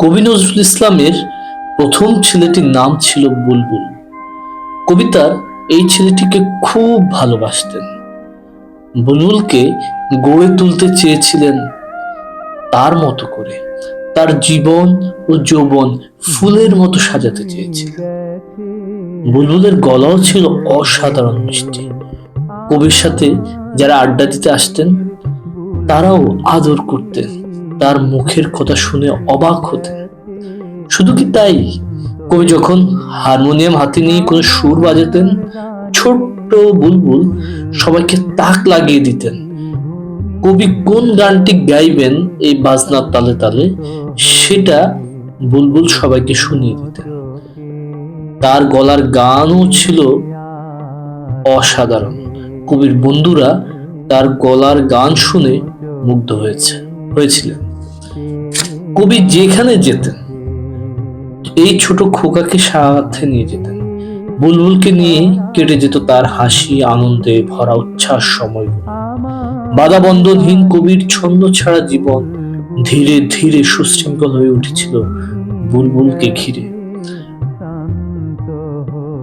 কবি নজরুল ইসলামের প্রথম ছেলেটির নাম ছিল বুলবুল। কবিতার এই ছেলেটিকে খুব ভালোবাসতেন। বুলবুলকে গড়ে তুলতে চেয়েছিলেন তার মতো করে। তার জীবন ও যৌবন ফুলের মতো সাজাতে চেয়েছিলেন। বুলবুলের গলাও ছিল অসাধারণ মিষ্টি। কবির সাথে যারা আড্ডা দিতে আসতেন, তারাও আদর করতেন। তার মুখের কথা শুনে অবাক হতেন শুধু কি তাই? কবি যখন হারমোনিয়াম হাতে নিয়ে কোনো সুর বাজাতেন, ছোট্ট বুলবুল সবাইকে তাক লাগিয়ে দিতেন। কবি কোন গানটি গাইবেন এই বাজনার তালে তালে, সেটা বুলবুল সবাইকে শুনিয়ে দিতেন। তার গলার গানও ছিল অসাধারণ। কবির বন্ধুরা তার গলার গান শুনে মুগ্ধ হয়েছে হয়েছিলেন। কবি যেখানে যেতেন, এই ছোট খোকাকে সাথে নিয়ে যেতেন। বুলবুলকে নিয়ে কেটে যেত তার হাসি, আনন্দে ভরা উচ্ছ্বাস সময়গুলো বাধা বন্ধনহীন কবির ছন্দ ছাড়া জীবন ধীরে ধীরে সুশৃঙ্খল হয়ে উঠেছিল বুলবুলকে ঘিরে।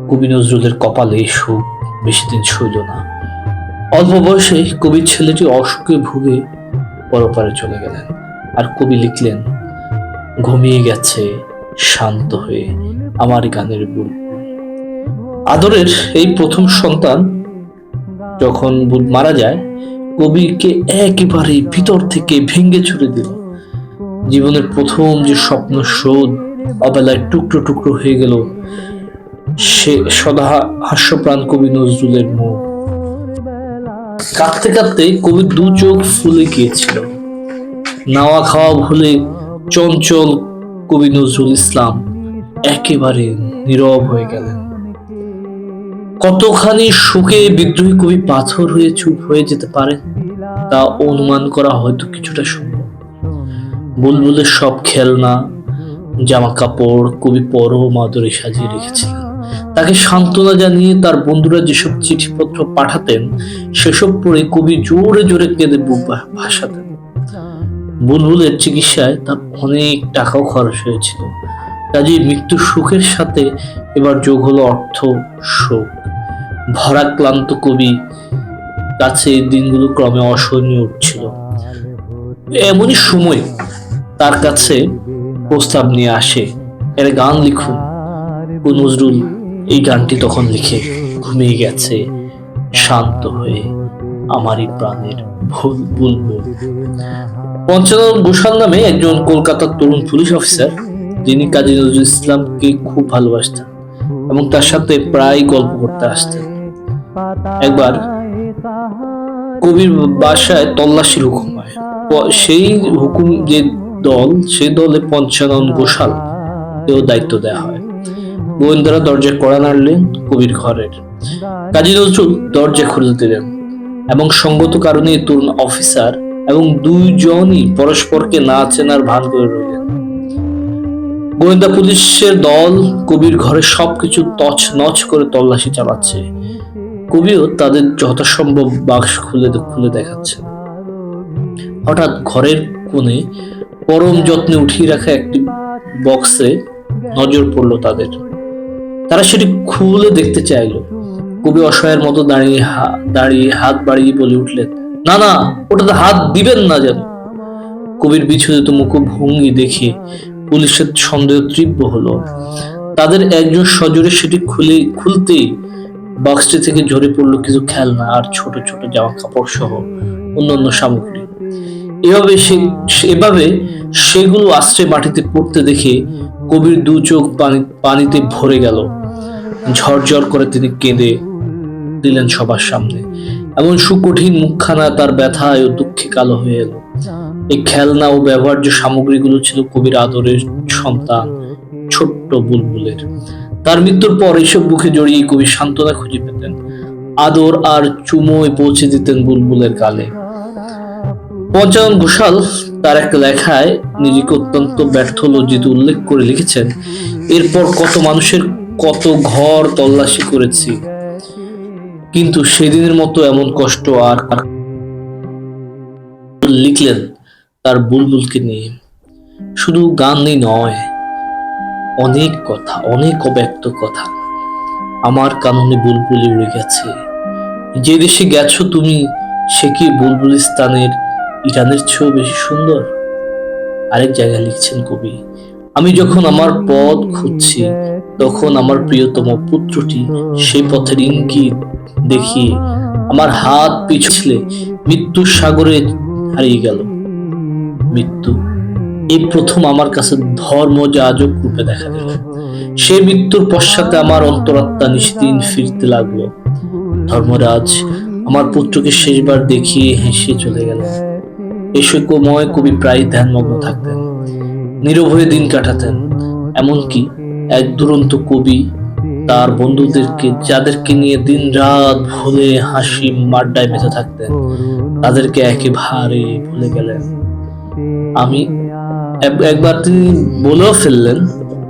কবি নজরুলের কপালে সুখ বেশি দিন সইল না। অল্প বয়সে কবির ছেলেটি অসুখে ভুগে পরপারে চলে গেলেন। আর কবি লিখলেন, ঘুমিয়ে গেছে, শান্ত হয়ে আমার গানের বুল। আদরের এই প্রথম সন্তান যখন বুল মারা যায়, কবিকে একেবারে ভিতর থেকে ভেঙে ছুড়ে দিল। জীবনের প্রথম যে স্বপ্ন শোধ, অবেলায় টুকরো টুকরো হয়ে গেল, সে সদা হাস্যপ্রাণ কবি নজরুলের মুখ। কাঁদতে কাঁদতে কবির দু চোখ ফুলে গিয়েছিল। নাওয়া খাওয়া ভুলে চঞ্চল কবি নজরুল ইসলাম একেবারে নীরব হয়ে গেলেন। কতখানি সুখে বিদ্রোহী কবি পাথর হয়ে চুপ হয়ে যেতে পারে তা অনুমান করা হয়তো কিছুটা সম্ভব। বুলবুলের সব খেলনা জামা কাপড় কবি পরম আদরে সাজিয়ে রেখেছিলেন। তাকে সান্ত্বনা জানিয়ে তার বন্ধুরা যেসব চিঠিপত্র পাঠাতেন, সেসব পড়ে কবি জোরে জোরে কেঁদে বুক ভাসাতেন। বুলবুলের চিকিৎসায় তার অনেক টাকাও খরচ হয়েছিল। কাজেই মৃত্যুর সুখের সাথে এবার যোগ হলো অর্থ শোক। ভরা ক্লান্ত কবি কাছে দিনগুলো ক্রমে অসহনীয় উঠছিল। এমনই সময় তার কাছে প্রস্তাব নিয়ে আসে। এর গান লিখুন। নজরুল এই গানটি তখন লিখে ঘুমিয়ে গেছে, শান্ত হয়ে। আমারই প্রাণের ভুল বুলবুল পঞ্চানন ঘোষাল নামে একজন কলকাতার তরুণ পুলিশ অফিসার, যিনি কাজী নজরুল ইসলামকে খুব ভালোবাসতেন এবং তার সাথে প্রায় গল্প করতে আসতেন। একবার কবির বাসায় তল্লাশির হুকুম হয়। সেই হুকুম যে দল সেই দলে পঞ্চানন ঘোষাল কেউ দায়িত্ব দেওয়া হয়। গোয়েন্দারা দরজা কড়া নাড়লেন কবির ঘরের। কাজী নজরুল দরজা খুলে দিলেন এবং সঙ্গত কারণে তরুণ অফিসার এবং দুইজনই পরস্পরকে না চেনার ভান করে রইলেন। গোয়েন্দা পুলিশের দল কবির ঘরে সবকিছু তছ নছ করে তল্লাশি চালাচ্ছে। কবিও তাদের যথাসম্ভব বাক্স খুলে খুলে দেখাচ্ছে। হঠাৎ ঘরের কোণে পরম যত্নে উঠিয়ে রাখা একটি বক্সে নজর পড়ল তাদের। তারা সেটি খুলে দেখতে চাইলো। কবি অসহায়ের মতো দাঁড়িয়ে দাঁড়িয়ে হাত বাড়িয়ে বলে উঠলেন, না না, ওটাতে হাত দিবেন না যেন। কবির বিচলিত মুখ ভঙ্গি দেখে পুলিশের সন্দেহ তীব্র হলো। তাদের একজন সজোরে সেটি খুলে, খুলতেই বক্সটি থেকে ঝরে পড়ল কিছু খেলনা আর ছোট ছোট জামা কাপড় সহ অন্যান্য সামগ্রী। এভাবে সে- এভাবে সেগুলো আশ্রে মাটিতে পড়তে দেখে কবির দু চোখ পানি, পানিতে ভরে গেল। ঝরঝর করে তিনি কেঁদে দিলেন সবার সামনে। এমন সুকঠিন মুখখানা তার ব্যথায় ও দুঃখে কালো হয়ে এলো। এই খেলনা ও ব্যবহার্য সামগ্রীগুলো ছিল কবির আদরের সন্তান, ছোট্ট বুলবুলের। তার মৃত্যুর পর এইসব বুকে জড়িয়ে কবি সান্ত্বনা খুঁজে পেতেন। আদর আর চুমোয় পৌঁছে দিতেন বুলবুলের গালে। পঞ্চানন ঘোষাল তার একটা লেখায় নিজেকে অত্যন্ত ব্যর্থ লজ্জিত উল্লেখ করে লিখেছেন, এরপর কত মানুষের কত ঘর তল্লাশি করেছি। কিন্তু সেদিনের মতো এমন কষ্ট আর লিখলেন তার বুলবুলকে নিয়ে। শুধু গানই নয়, অনেক কথা, অনেক অব্যক্ত কথা। আমার কাননে বুলবুলি উড়ে গেছে। যে দেশে গেছো তুমি, সে কি বুলবুলিস্তানের ইরানের চেয়েও বেশি সুন্দর? আরেক জায়গায় লিখছেন কবি আমি যখন আমার পথ খুঁজছি, তখন আমার প্রিয়তম পুত্রটি সেই পথের ইঙ্গিত দেখিয়ে আমার হাত পিছলে মৃত্যুর সাগরে হারিয়ে গেল। মৃত্যু, এই প্রথম আমার কাছে ধর্ম যাজক রূপে দেখা দিল সেই মৃত্যুর পশ্চাতে আমার অন্তরাত্মা নিশদিন ফিরতে লাগল। ধর্মরাজ আমার পুত্রকে শেষবার দেখিয়ে হেসে চলে গেল। এই শৈকময় কবি প্রায় ধ্যানমগ্ন থাকতেন। নীরব হয়ে দিন কাটাতেন। এমনকি এক দুরন্ত কবি তার বন্ধুদেরকে, যাদেরকে নিয়ে দিন রাত ভুলে হাসি মাড্ডায় মেতে থাকতেন, তাদেরকে একেবারে ভুলে গেলেন। আমি একবার তিনি বলেও ফেললেন,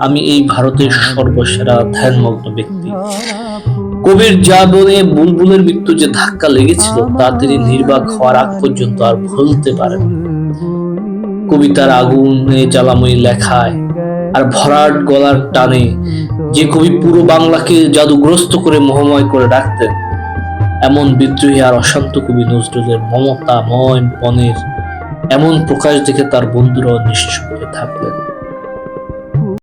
আমি এই ভারতের সর্বসেরা ধ্যানমগ্ন ব্যক্তি। কবির জাবনে বুলবুলের মৃত্যু যে ধাক্কা লেগেছিল, তা তিনি নির্বাক হওয়ার আগ পর্যন্ত আর ভুলতে পারেন কবিতার আগুনে জ্বালাময়ী লেখায় আর ভরাট গলার টানে যে কবি পুরো বাংলাকে জাদুগ্রস্ত করে মোহময় করে রাখতেন এমন বিদ্রোহী আর অশান্ত কবি নজরুলের মমতা ময় মনের এমন প্রকাশ দেখে তার বন্ধুরাও নিঃস্ব হয়ে থাকলেন।